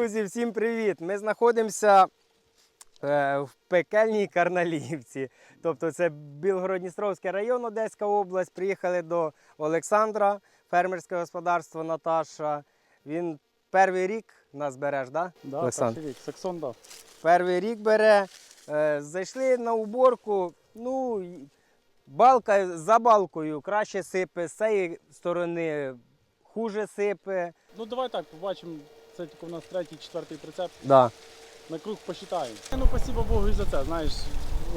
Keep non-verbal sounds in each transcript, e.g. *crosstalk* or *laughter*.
Друзі, всім привіт! Ми знаходимося е, в пекельній Карналіївці. Тобто це Білгород-Дністровський район, Одеська область. Приїхали до Олександра, фермерське господарство Наташа. Він перший рік нас береш, да? Да, Олександр? перший рік. Саксон дав. Перший рік бере. Е, зайшли на уборку. Ну, балка за балкою краще сипе, з цієї сторони хуже сипе. Ну давай так, побачимо. Це тільки у нас третій, четвертий прицеп. Да. На круг посчитаємо. Ну, спасибо Богу і за це. Знаєш,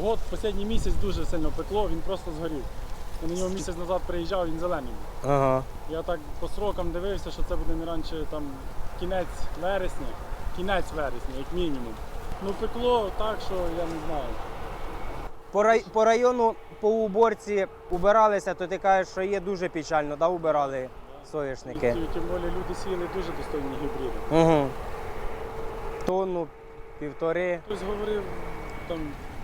год, останній місяць дуже сильно пекло, він просто згорів. Я на нього місяць назад приїжджав, він зелений був. Ага. Я так по срокам дивився, що це буде не раніше там кінець вересня, кінець вересня, як мінімум. Ну пекло так, що я не знаю. По, рай, по району по уборці убиралися, то ти кажеш, що є дуже печально, да, убирали І, соняшники. тим більше люди сіяли дуже достойні гібриди. Угу. Тонну, півтори. Хтось говорив там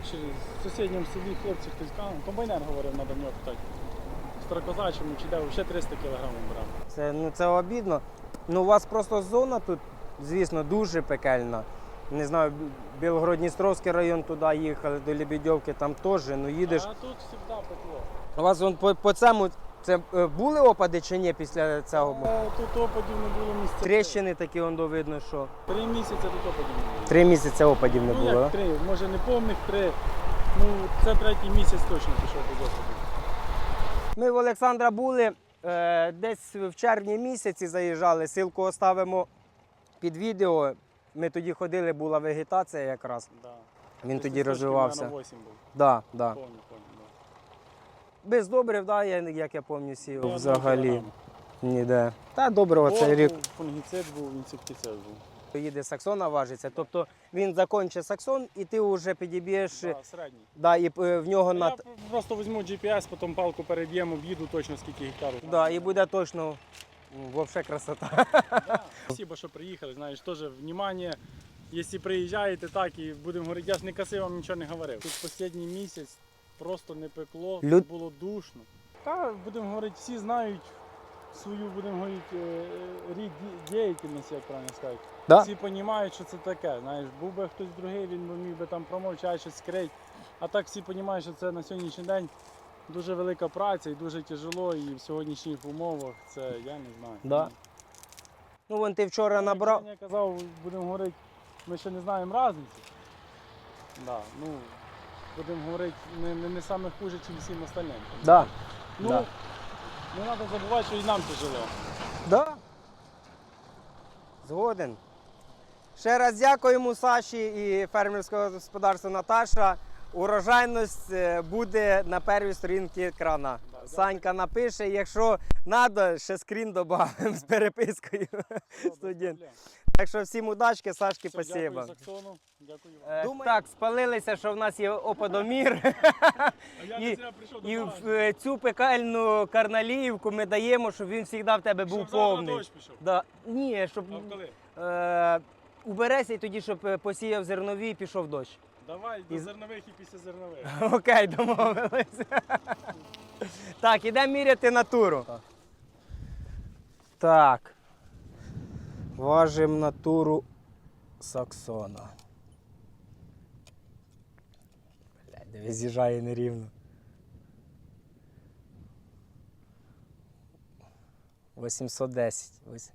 в сусідньому селі хлопці хтось казав, комбайнер говорив, треба в нього питати. В Старокозачому чи де ще 300 кг брав. Це, ну, це обідно. Ну, у вас просто зона тут, звісно, дуже пекельна. Не знаю, Білгород-Дністровський район туди їхали, до Лебедівки, там теж, ну їдеш. А тут завжди пекло. У вас вон по, по цьому це е, були опади чи ні після цього? Е, Тут опадів не було місця. Тріщини такі воно видно, що. Три місяці тут опадів не було. Три місяці опадів не ну було. як да? три, може не повних три. Ну це третій місяць точно пішов без опадів. Ми в Олександра були е, десь в червні місяці заїжджали. Силку оставимо під відео. Ми тоді ходили, була вегетація якраз. Да. Він Десь тоді розвивався. наверно, 8 був. Да, да. Да. Без добрив, да, я, як я пам'ятаю, сів Я взагалі. кілограм. Ніде. Та доброго цей рік був, Фунгіцид був, інсектицид був. їде саксона важиться. Тобто він закінчить саксон і ти вже підіб'єш Да, середній. да, і е, в нього Я просто візьму GPS, потім палку переб'ємо, об'їду точно скільки гектарів. Да, і буде точно взагалі красота. Да. *laughs* Спасибо, що приїхали. Знаєш, теж внимание. Якщо приїжджаєте так і будемо говорити, я ж не каси вам нічого не говорив. Тут останній місяць просто не пекло, Люд- було душно. Та будемо говорити, всі знають свою, будемо говорити, е, рід ді- діяльності, як правильно сказати. Да. Всі розуміють, що це таке. Знаєш, був би хтось другий, він би міг би там промовчати, щось скрити. А так всі розуміють, що це на сьогоднішній день дуже велика праця і дуже тяжело, і в сьогоднішніх умовах це я не знаю. Да. Ну вон ти вчора набрав. Я казав, будемо говорити, ми ще не знаємо різниці. Да, ну, будемо говорити, не, не, не саме хуже, ніж всім остальним. Да. Ну, Да. не треба забувати, що і нам тяжело. Да. Згоден. Ще раз дякуємо Саші і фермерського господарства Наташа. Урожайність е, буде на першій сторінці екрана. Да, Санька напише, якщо треба, ще скрін додамо з перепискою. Студент. Так що всім удачки, Сашки, Все, спасибо. Дякую Саксону, дякую вам. Е, Так, спалилися, що в нас є опадомір. *laughs* І- І в е, цю пекальну карналіївку ми даємо, щоб він завжди в тебе був Щоб повний. Да. Ні, щоб е, убереся і тоді, щоб е, посіяв зернові і пішов дощ. Давай до зернових і після зернових. *laughs* Окей, домовились. *laughs* так, ідемо міряти натуру. Так. Важимо натуру Саксона. Блядь, дивись, з'їжджає нерівно. Восімсот десять. Блядь,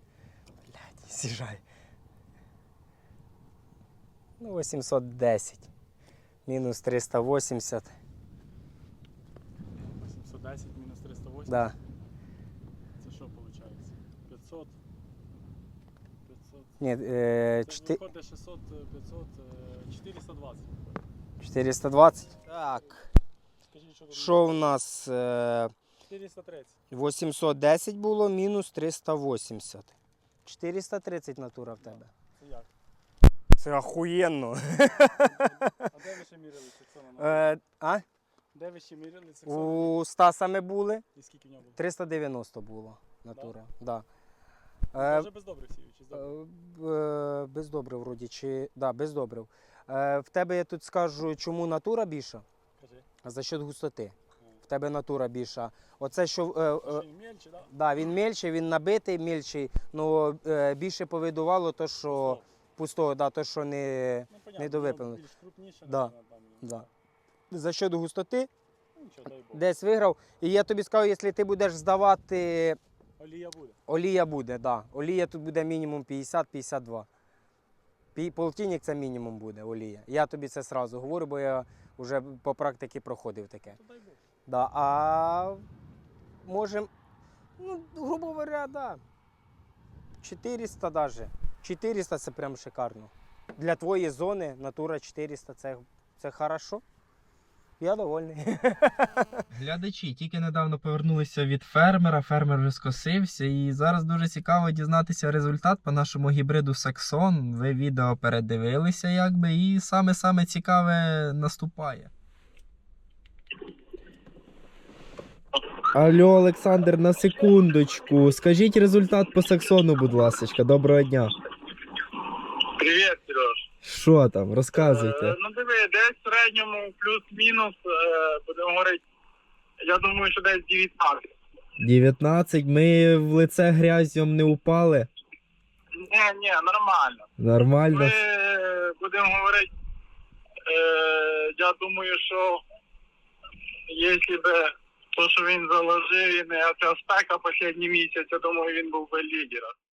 *laughs* з'їжджає. Ну, 810. Мінус 380. 710 мінус 380. Да. Це що виходить? 500. 500. Ні, е, чти- виходить 600, 500, е, 420. 420. Так. Скажіть, що, Що в нас? Е, 430. 810 було, мінус 380. 430 натура в тебе. Це як? Це охуєнно. А де ви ще міряли Саксона? Е, а? Де ви ще міряли Саксона? У Стаса ми були. І скільки в нього було? 390 було натура. Да. Е, Е, Вже без добрих сів, чи з добрих? Е, е, Без добрив, вроді, чи. Да, без добрив. Е, В тебе я тут скажу, чому натура більша? Кажи. За счет густоти. В тебе натура більша. Оце що. е, е, Ще й мельче, да? Да, він мельчий, він набитий, мельчий, ну е, більше повидувало то, що пустого, да, то, що не. Ну, понятно, більш крупніше, Да, там, Да. За щодо густоти, Ну, нічого, дай Бог. десь виграв. І я тобі скажу, якщо ти будеш здавати, Олія буде. олія буде, да. Олія тут буде мінімум 50-52. Пі- Полтинник це мінімум буде олія. Я тобі це сразу говорю, бо я вже по практиці проходив таке. То дай Бог. Да, а можем, ну, грубо говоря, да. 400 даже. 400 це прям шикарно. Для твоєї зони натура 400 це, це хорошо. Я довольний. *laughs* Глядачі тільки недавно повернулися від фермера. Фермер вже скосився, і зараз дуже цікаво дізнатися результат по нашому гібриду Саксон. Ви відео передивилися, якби, і саме саме цікаве наступає. Алло, Олександр, на секундочку. Скажіть результат по Саксону, будь ласка. Доброго дня. Що там? Е, Розказуйте. ну диви, десь в середньому плюс-мінус, е, будемо говорити, я думаю, що десь 19. 19. Ми в лице грязьом не упали. Ні, ні, нормально. Нормально. Ми е, будемо говорити, е, я думаю, що якщо б то, що він заложив, і не ця спека останній місяць, я думаю, він був би лідером.